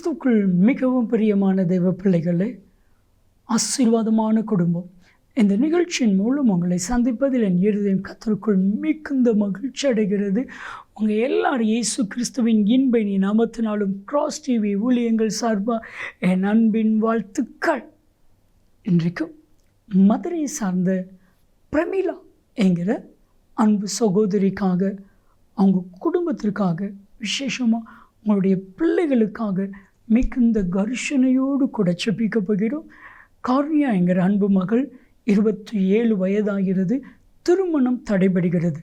கிறிஸ்துக்குள் மிகவும் பிரியமான தெய்வ பிள்ளைகளே ஆசீர்வாதமான குடும்பம். இந்த நிகழ்ச்சியின் மூலம் உங்களை சந்திப்பதில் என் இருதயம் கத்தருக்குள் மிகுந்த மகிழ்ச்சி அடைகிறது. உங்கள் எல்லாரும் இயேசு கிறிஸ்துவின் இன்பை நாமத்தினாலும் கிராஸ் டிவி ஊழியங்கள் சார்பாக என் அன்பின் வாழ்த்துக்கள். இன்றைக்கும் மதுரை சார்ந்த பிரமிளா என்கிற அன்பு சகோதரிக்காக அவங்க குடும்பத்திற்காக விசேஷமாக உங்களுடைய பிள்ளைகளுக்காக மிகுந்த கர்ஷனையோடு கூட செபிக்கப் போகிறோம். கார்னியா என்கிற அன்பு மகள் இருபத்தி ஏழு வயதாகிறது. திருமணம் தடைபடுகிறது.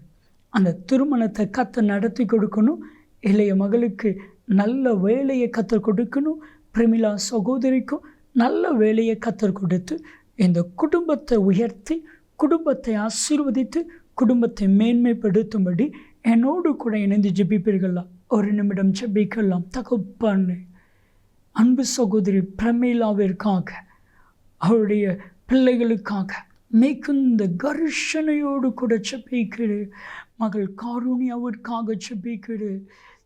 அந்த திருமணத்தை கத்த நடத்தி கொடுக்கணும். இளைய மகளுக்கு நல்ல வேலையை கத்தர் கொடுக்கணும். பிரமிளா சகோதரிக்கும் நல்ல வேலையை கத்தர் கொடுத்து இந்த குடும்பத்தை உயர்த்தி குடும்பத்தை ஆசீர்வதித்து குடும்பத்தை மேன்மைப்படுத்தும்படி என்னோடு கூட இணைந்து ஜெபிப்பீர்களா? ஒரு நிமிடம் ஜெபிக்கலாம். தகப்பான்னு அன்பு சகோதரி பிரமிளாவிற்காக அவருடைய பிள்ளைகளுக்காக மிகுந்த கர்ஷனையோடு கூட செபிக்கிறேன். மகள் காரூணியாவிற்காக செபிக்கிறேன்.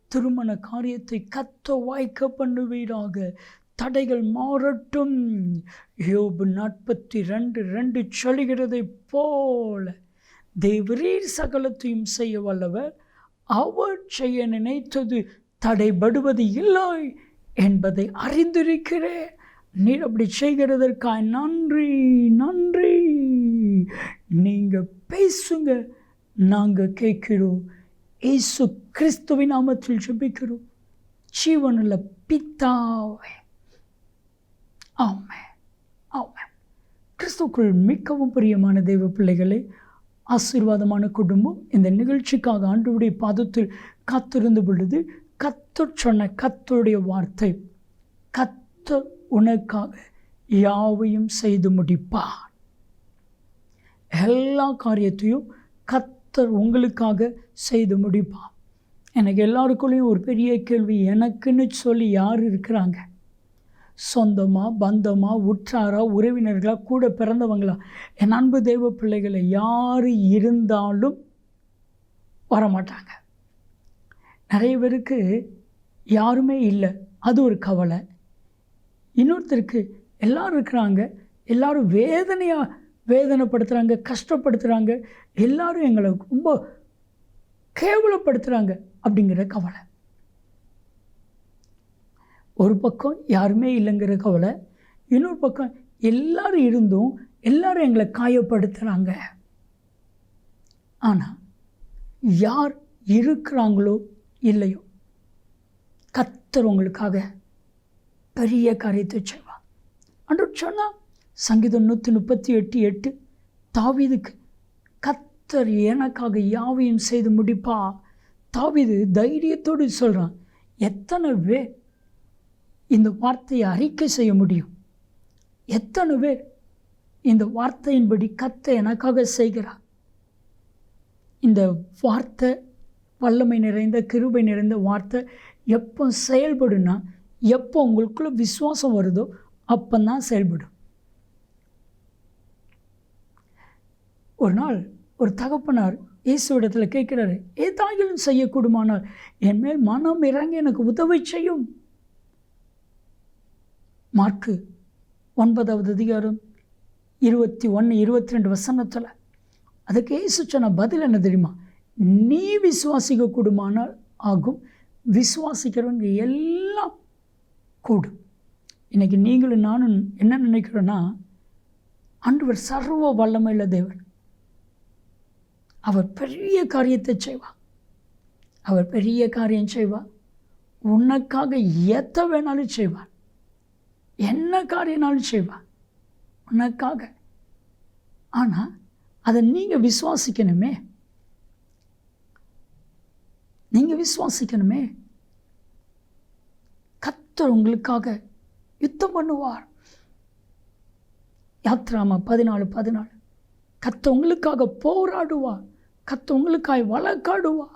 திருமண காரியத்தை கத்த வாய்க்க பண்ணுவீராக. தடைகள் மாறட்டும். யோபு நாற்பத்தி ரெண்டு ரெண்டு சொல்கிறதை போல தேவரீர் சகலத்தையும் செய்ய வல்லவர். அவர் செய்ய நினைத்தது தடைபடுவது இல்லை. என்பதை அறிந்திருக்கிறேன். நீர் அப்படி செய்கிறதற்காக நன்றி நன்றி. நீங்கள் பேசுங்க நாங்கள் கேட்கிறோம். இயேசு கிறிஸ்துவின் நாமத்தில் ஜபிக்கிறோம். ஜீவனில் பித்தாவே ஆமாம் ஆமாம் கிறிஸ்துக்குள் மிகவும் பிரியமான தெய்வ பிள்ளைகளே ஆசீர்வாதமான குடும்பம் இந்த நிகழ்ச்சிக்காக ஆண்டுடைய பாதத்தில் காத்திருந்த பொழுது கத்தர் சொன்ன கத்தருடைய வார்த்தை கத்தர் உனக்காக யாவையும் செய்து முடிப்பார். எல்லா காரியத்தையும் கத்தர் உங்களுக்காக செய்து முடிப்பார். எனக்கு எல்லாருக்குள்ளேயும் ஒரு பெரிய கேள்வி எனக்குன்னு சொல்லி யார் இருக்கிறாங்க? சொந்தமாக பந்தமாக உற்றாரா உறவினர்களாக கூட பிறந்தவங்களா? என் அன்பு தெய்வ பிள்ளைகளை யார் இருந்தாலும் வரமாட்டாங்க. நிறைய பேருக்கு யாருமே இல்லை. அது ஒரு கவலை. இன்னொருத்தருக்கு எல்லோரும் இருக்கிறாங்க. எல்லோரும் வேதனையாக வேதனைப்படுத்துகிறாங்க கஷ்டப்படுத்துகிறாங்க எல்லோரும் எங்களை ரொம்ப கேவலப்படுத்துகிறாங்க அப்படிங்கிற கவலை. ஒரு பக்கம் யாருமே இல்லைங்கிற கவலை. இன்னொரு பக்கம் எல்லாரும் இருந்தும் எல்லாரும் எங்களை காயப்படுத்துகிறாங்க ஆனால் யார் இருக்கிறாங்களோ இல்லையோ? கத்தர் உங்களுக்காக பெரிய காரியத்தை செய்வார். அன்று சொன்னால் சங்கீதம் நூற்றி முப்பத்தி எட்டு எட்டு தாவிதுக்கு கத்தர் எனக்காக யாவையும் செய்து முடிப்பா? தாவிது தைரியத்தோடு சொல்கிறான் எத்தனை பேர் இந்த வார்த்தையை அறிக்கை செய்ய முடியும்? எத்தனை பேர் இந்த வார்த்தையின்படி கத்தை எனக்காக செய்கிறார்? இந்த வார்த்தை வல்லமை நிறைந்த கிருபை நிறைந்த வார்த்தை எப்போ செயல்படுனா எப்போ உங்களுக்குள்ளே விசுவாசம் வருதோ அப்போ தான் செயல்படும். ஒரு நாள் ஒரு தகப்பனார் இயேசுவிடத்தில் கேட்குறாரு ஏதாயிலும் செய்யக்கூடுமானால் என் மேல் மனம் இறங்கி எனக்கு உதவி செய்யும். மார்க்கு ஒன்பதாவது அதிகாரம் இருபத்தி ஒன்று இருபத்தி ரெண்டு வசனத்தில் அதுக்கு ஏசு சொன்ன பதில் என்ன தெரியுமா? நீ விசுவாசிக்க கூடுமானால் ஆகும். விசுவாசிக்கிறவங்க எல்லாம் கூடும். இன்றைக்கி நீங்களும் நானும் என்ன நினைக்கிறோன்னா ஆண்டவர் சர்வ வல்லமையுள்ள தேவன். அவர் பெரிய காரியத்தை செய்வார். அவர் பெரிய காரியம் செய்வார். உனக்காக எத்த வேணாலும் செய்வார். என்ன காரியனாலும் செய்வார். உனக்காக. ஆனால் அதை நீங்கள் விசுவாசிக்கணுமே. நீங்கள் விசுவாசிக்கணுமே. கத்தர் உங்களுக்காக யுத்தம் பண்ணுவார். யாத்ராமா பதினாலு பதினாலு. கத்த உங்களுக்காக போராடுவா கத்த உங்களுக்காக வழக்காடுவா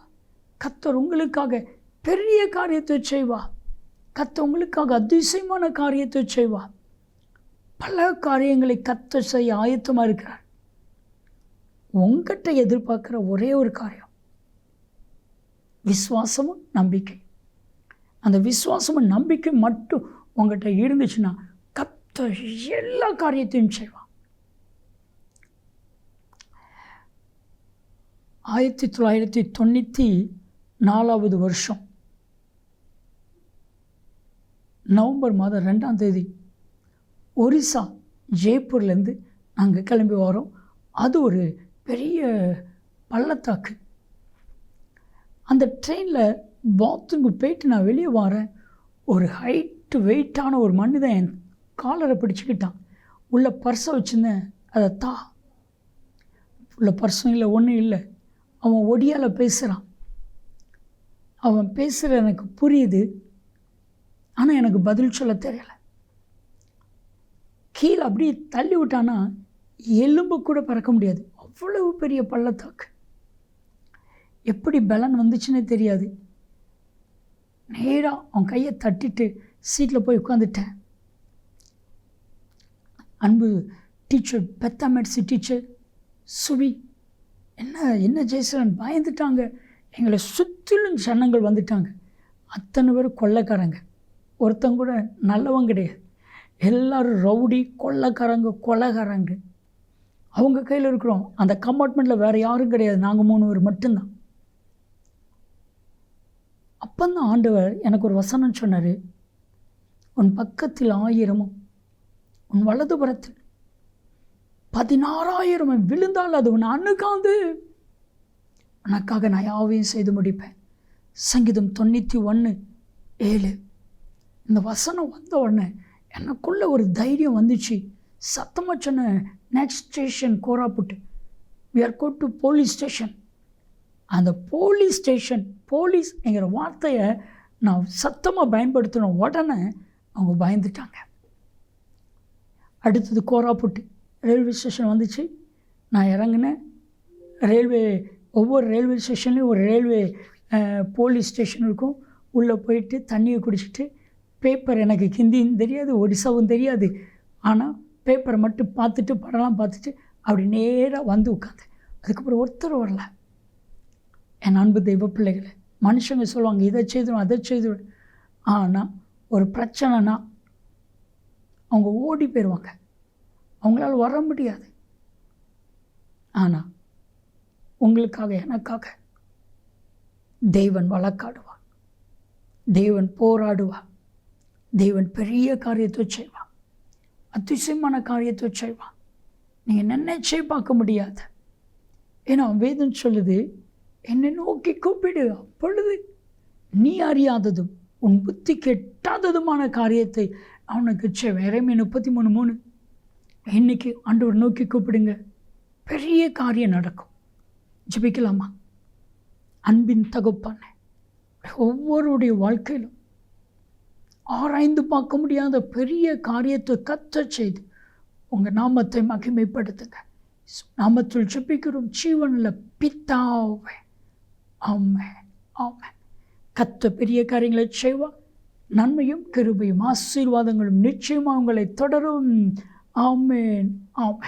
கத்தர் உங்களுக்காக பெரிய காரியத்தை செய்வா கத்த உங்களுக்காக அதிசயமான காரியத்தை செய்வா பல காரியங்களை கத்த செய்ய ஆயத்தமாக இருக்கிறார். உங்கள்கிட்ட எதிர்பார்க்குற ஒரே ஒரு காரியம் விசுவாசமும் நம்பிக்கை. அந்த விசுவாசமும் நம்பிக்கை மட்டும் உங்கள்கிட்ட இருந்துச்சுன்னா கத்த எல்லா காரியத்தையும் செய்வான் ஆயிரத்தி தொள்ளாயிரத்தி தொண்ணூற்றி நாலாவது வருஷம். நவம்பர் மாதம் ரெண்டாம் தேதி ஒரிசா ஜெய்ப்பூர்லேருந்து நாங்கள் கிளம்பி வரோம். அது ஒரு பெரிய பள்ளத்தாக்கு. அந்த ட்ரெயினில் பாத்ரூமுக்கு போயிட்டு நான் வெளியே வரேன். ஒரு ஹைட்டு வெயிட்டான ஒரு மனிதன் என் காலரை பிடிச்சிக்கிட்டான். உள்ளே பர்ஸை வச்சுருந்தேன். அதை தா. உள்ள பர்ஸும் இல்லை ஒன்றும் இல்லை. அவன் ஒடியால் பேசுகிறான் அவன் பேசுகிற எனக்கு புரியுது. ஆனால் எனக்கு பதில் சொல்ல தெரியலை. கீழே அப்படியே தள்ளி விட்டான்னா எலும்பு கூட பறக்க முடியாது. அவ்வளவு பெரிய பள்ளத்தாக்கு. எப்படி பலன் வந்துச்சுன்னே தெரியாது. நேராக அவன் கையை தட்டிட்டு சீட்டில் போய் உட்காந்துட்டேன் அன்பு டீச்சர் பெத்தாமெட்ஸி டீச்சர் சுவி என்ன என்ன ஜெயசரன் பயந்துட்டாங்க. எங்களை சுற்றிலும் ஜனங்கள் வந்துட்டாங்க. அத்தனை பேர் கொள்ளைக்காரங்க. ஒருத்தங்க கூட நல்லவங்க கிடையாது. எல்லோரும் ரவுடி கொள்ளைக்காரங்க கொலைக்காரங்க அவங்க கையில் இருக்கிறோம். அந்த கம்பார்ட்மெண்ட்டில் வேறு யாரும் கிடையாது. நாங்கள் மூணு பேர் மட்டும்தான். அப்போந்தான் ஆண்டவர் எனக்கு ஒரு வசனம் சொன்னார். உன் பக்கத்தில் ஆயிரமும் உன் வலதுபுறத்தில் பதினாறாயிரம் விழுந்தால் அது உன் அணுகாந்து உனக்காக நான் யாவையும் செய்து முடிப்பேன். சங்கீதம் தொண்ணூற்றி ஒன்று ஏழு. இந்த வசனம் வந்த உடனே எனக்குள்ளே ஒரு தைரியம் வந்துச்சு. சத்தமாக சொன்ன next station Koraput we are go to police station அந்த போலீஸ் ஸ்டேஷன் போலீஸ்ங்கிற வார்த்தையை நான் சத்தமாக பயன்படுத்தின உடனே அவங்க பயந்துட்டாங்க. அடுத்தது கோராப்புட்டு ரயில்வே ஸ்டேஷன் வந்துச்சு. நான் இறங்கினேன். ரயில்வே ஒவ்வொரு ரயில்வே ஸ்டேஷன்லேயும் ஒரு ரயில்வே போலீஸ் ஸ்டேஷன் இருக்கும். உள்ளே போயிட்டு தண்ணியை குடிச்சிட்டு பேப்பர் எனக்கு ஹிந்தியும் தெரியாது ஒடிசாவும் தெரியாது. ஆனால் பேப்பரை மட்டும் பார்த்துட்டு படம்லாம் பார்த்துட்டு அப்படி நேராக வந்து உட்காந்து அதுக்கப்புறம் ஒருத்தர் வரல. என் அன்பு தெய்வ பிள்ளைகளை மனுஷங்க சொல்லுவாங்க இதை செய்துடும் அதை செய்துடும் ஆனால் ஒரு பிரச்சனைனா அவங்க ஓடி போயிடுவாங்க அவங்களால வர முடியாது. ஆனால் உங்களுக்காக எனக்காக தேவன் வழக்காடுவார். தேவன் போராடுவார். தேவன் பெரிய காரியத்தை செய்வான் அதிசயமான காரியத்தை செய்வான் நீங்கள் நினைச்சே பார்க்க முடியாது. ஏன்னா வேதம் சொல்லுது என்னை நோக்கி கூப்பிடு. அப்பொழுது நீ அறியாததும் உன் புத்தி கெட்டாததுமான காரியத்தை அவனுக்கு செய்வேன் முப்பத்தி மூணு மூணு. இன்னைக்கு ஆண்டவர் நோக்கி கூப்பிடுங்க. பெரிய காரியம் நடக்கும். ஜெபிக்கலாமா? அன்பின் தகுப்பான ஒவ்வொருடைய வாழ்க்கையிலும் ஆராய்ந்து பார்க்க முடியாத பெரிய காரியத்தை கத்த செய்து உங்கள் நாமத்தை மகிமைப்படுத்துங்க. நாமத்தில் ஜெபிக்கிறோம். ஜீவனில் பித்தாவே ஆமே ஆமே கத்த பெரிய காரியங்களை செய்வா நன்மையும் கிருபையும் ஆசீர்வாதங்களும் நிச்சயமாக உங்களை தொடரும். ஆமேன் ஆமேன்.